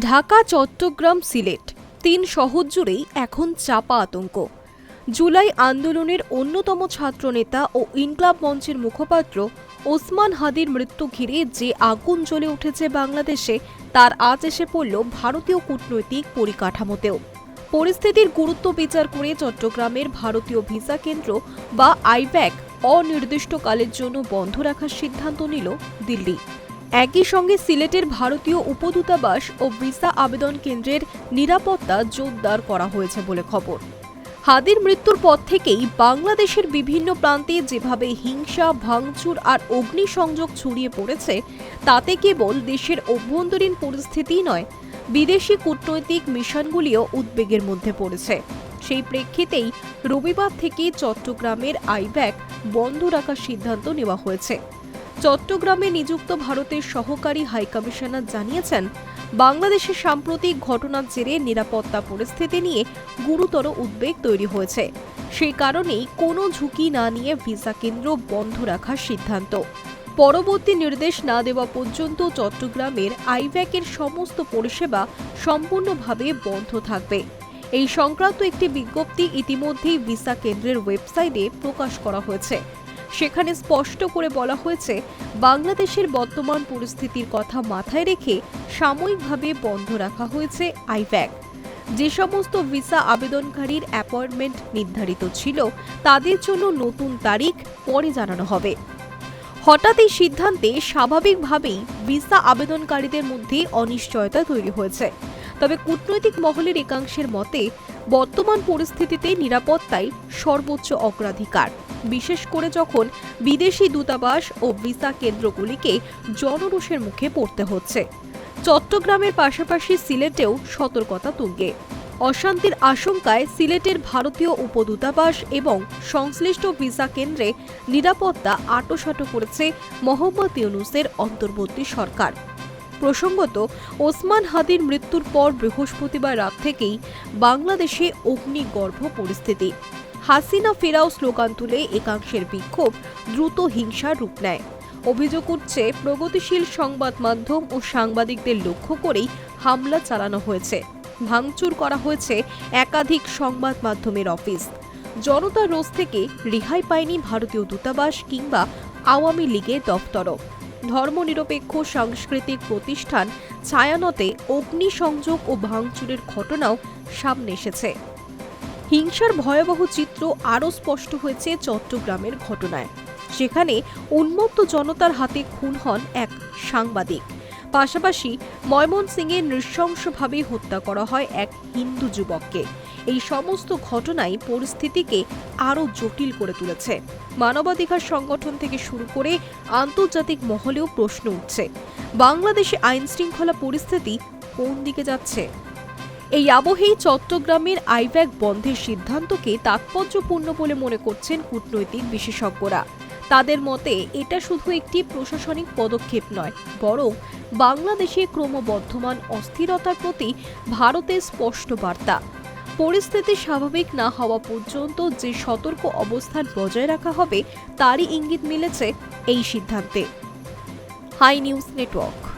ঢাকা, চট্টগ্রাম, সিলেট, তিন শহর জুড়েই এখন চাপা আতঙ্ক। জুলাই আন্দোলনের অন্যতম ছাত্রনেতা ও ইনকলাব মঞ্চের মুখপাত্র ওসমান হাদির মৃত্যু ঘিরে যে আগুন জ্বলে উঠেছে বাংলাদেশে, তার আজ এসে পড়ল ভারতীয় কূটনৈতিক পরিকাঠামোতেও। পরিস্থিতির গুরুত্ব বিচার করে চট্টগ্রামের ভারতীয় ভিসা কেন্দ্র বা আইব্যাক অনির্দিষ্টকালের জন্য বন্ধ রাখার সিদ্ধান্ত নিল দিল্লি। একই সিলেটের ভারতীয় উপদূতাবাস ও ভিসা আবেদন কেন্দ্রের নিরাপত্তা জোরদার করা হয়েছে বলে খবর। হাদির মৃত্যুর পর থেকেই বাংলাদেশের বিভিন্ন প্রান্তে যেভাবে হিংসা, ভাঙচুর আর অগ্নিসংযোগ ছড়িয়ে পড়েছে, তাতে কেবল দেশের অভ্যন্তরীণ পরিস্থিতিই নয়, বিদেশি কূটনৈতিক মিশনগুলিও উদ্বেগের মধ্যে পড়েছে। সেই প্রেক্ষিতেই রবিবার থেকে চট্টগ্রামের আইব্যাক বন্ধ রাখার সিদ্ধান্ত নেওয়া হয়েছে। চট্টগ্রামে নিযুক্ত ভারতের সহকারী হাইকমিশনার জানিয়েছেন, বাংলাদেশের সাম্প্রতিক ঘটনার জেরে নিরাপত্তা পরিস্থিতি নিয়ে গুরুতর উদ্বেগ তৈরি হয়েছে। সেই কারণেই কোনো ঝুঁকি না নিয়ে ভিসা কেন্দ্র বন্ধ রাখার সিদ্ধান্ত। পরবর্তী নির্দেশ না দেওয়া পর্যন্ত চট্টগ্রামের আইব্যাকের সমস্ত পরিষেবা সম্পূর্ণভাবে বন্ধ থাকবে। এই সংক্রান্ত একটি বিজ্ঞপ্তি ইতিমধ্যেই ভিসা কেন্দ্রের ওয়েবসাইটে প্রকাশ করা হয়েছে। সেখানে স্পষ্ট করে বলা হয়েছে, বাংলাদেশের বর্তমান পরিস্থিতির কথা মাথায় রেখে সাময়িকভাবে বন্ধ রাখা হয়েছে আইব্যাক যে সমস্ত ভিসা আবেদনকারীর অ্যাপয়েন্টমেন্ট নির্ধারিত ছিল, তাদের জন্য নতুন তারিখ পরে জানানো হবে। হঠাৎ এই সিদ্ধান্তে স্বাভাবিকভাবেই ভিসা আবেদনকারীদের মধ্যে অনিশ্চয়তা তৈরি হয়েছে। তবে কূটনৈতিক মহলের একাংশের মতে, বর্তমান পরিস্থিতিতে নিরাপত্তাই সর্বোচ্চ অগ্রাধিকার। বিশেষ করে যখন বিদেশি দূতাবাস ও ভিসা কেন্দ্রগুলিকে জনরোষের মুখে পড়তে হচ্ছে। চট্টগ্রামের পাশাপাশি সিলেটেও সতর্কতা তুঙ্গে। অশান্তির আশঙ্কায় সিলেটের ভারতীয় উপদূতাবাস এবং সংশ্লিষ্ট ভিসা কেন্দ্রে নিরাপত্তা আটোসাটো করেছে মোহাম্মদ ইউনুসের অন্তর্বর্তী সরকার। প্রসঙ্গত, ওসমান হাদির মৃত্যুর পর বৃহস্পতিবার রাত থেকেই বাংলাদেশে অগ্নিগর্ভ পরিস্থিতি। হাসিনা ফেরাও স্লোগান তুলে একাংশের বিক্ষোভ দ্রুত হিংসার রূপ নেয়। অভিযোগ উঠছে, প্রগতিশীল সংবাদ মাধ্যম ও সাংবাদিকদের লক্ষ্য করেই হামলা চালানো হয়েছে। ভাঙচুর করা হয়েছে একাধিক সংবাদ মাধ্যমের অফিস। জনতার রোষ থেকে রেহাই পায়নি ভারতীয় দূতাবাস কিংবা আওয়ামী লীগের দফতরও ধর্মনিরপেক্ষ সাংস্কৃতিক প্রতিষ্ঠান ছায়ানতে অগ্নিসংযোগ ও ভাঙচুরের ঘটনাও সামনে এসেছে। হিংসার ভয়াবহ চিত্র আরও স্পষ্ট হয়েছে চট্টগ্রামের ঘটনায়। সেখানে উন্মত্ত জনতার হাতে খুন হন এক সাংবাদিক। পাশাপাশি ময়মনসিংহে নৃশংসভাবে হত্যা করা হয় এক হিন্দু যুবককে। এই সমস্ত ঘটনাই পরিস্থিতিকে আরও জটিল করে তুলেছে। মানবাধিকার সংগঠন থেকে শুরু করে আন্তর্জাতিক মহলেও প্রশ্ন উঠছে, বাংলাদেশে আইন শৃঙ্খলা পরিস্থিতি কোন দিকে যাচ্ছে? এই আবহেই চট্টগ্রামের আইব্যাক বন্ধের সিদ্ধান্তকে তাৎপর্যপূর্ণ বলে মনে করছেন কূটনৈতিক বিশেষজ্ঞরা। তাদের মতে, এটা শুধু একটি প্রশাসনিক পদক্ষেপ নয়, বরং বাংলাদেশে ক্রমবর্ধমান অস্থিরতার প্রতি ভারতের স্পষ্ট বার্তা। পরিস্থিতি স্বাভাবিক না হওয়া পর্যন্ত যে সতর্ক অবস্থান বজায় রাখা হবে, তারই ইঙ্গিত মিলেছে এই সিদ্ধান্তে। High news network.